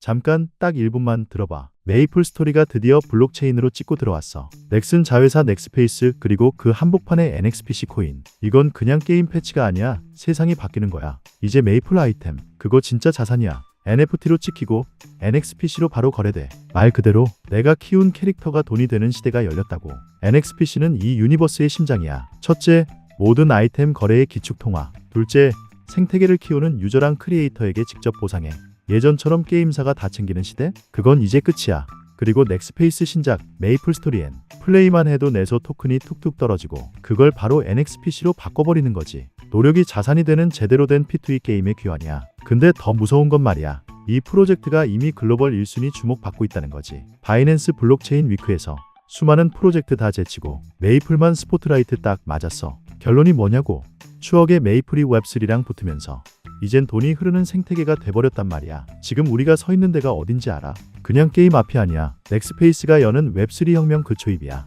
잠깐 딱 1분만 들어봐. 메이플 스토리가 드디어 블록체인으로 찍고 들어왔어. 넥슨 자회사 넥스페이스 그리고 그 한복판의 NXPC 코인. 이건 그냥 게임 패치가 아니야. 세상이 바뀌는 거야. 이제 메이플 아이템. 그거 진짜 자산이야. NFT로 찍히고 NXPC로 바로 거래돼. 말 그대로 내가 키운 캐릭터가 돈이 되는 시대가 열렸다고. NXPC는 이 유니버스의 심장이야. 첫째, 모든 아이템 거래의 기축 통화. 둘째, 생태계를 키우는 유저랑 크리에이터에게 직접 보상해. 예전처럼 게임사가 다 챙기는 시대? 그건 이제 끝이야. 그리고 넥스페이스 신작 메이플 스토리엔 플레이만 해도 내소 토큰이 툭툭 떨어지고 그걸 바로 NXPC로 바꿔버리는 거지. 노력이 자산이 되는 제대로 된 P2E 게임의 귀환이야. 근데 더 무서운 건 말이야. 이 프로젝트가 이미 글로벌 1순위 주목받고 있다는 거지. 바이낸스 블록체인 위크에서 수많은 프로젝트 다 제치고 메이플만 스포트라이트 딱 맞았어. 결론이 뭐냐고. 추억의 메이플이 웹3랑 붙으면서 이젠 돈이 흐르는 생태계가 돼버렸단 말이야. 지금 우리가 서 있는 데가 어딘지 알아? 그냥 게임 앞이 아니야. 넥스페이스가 여는 웹3 혁명 그 초입이야.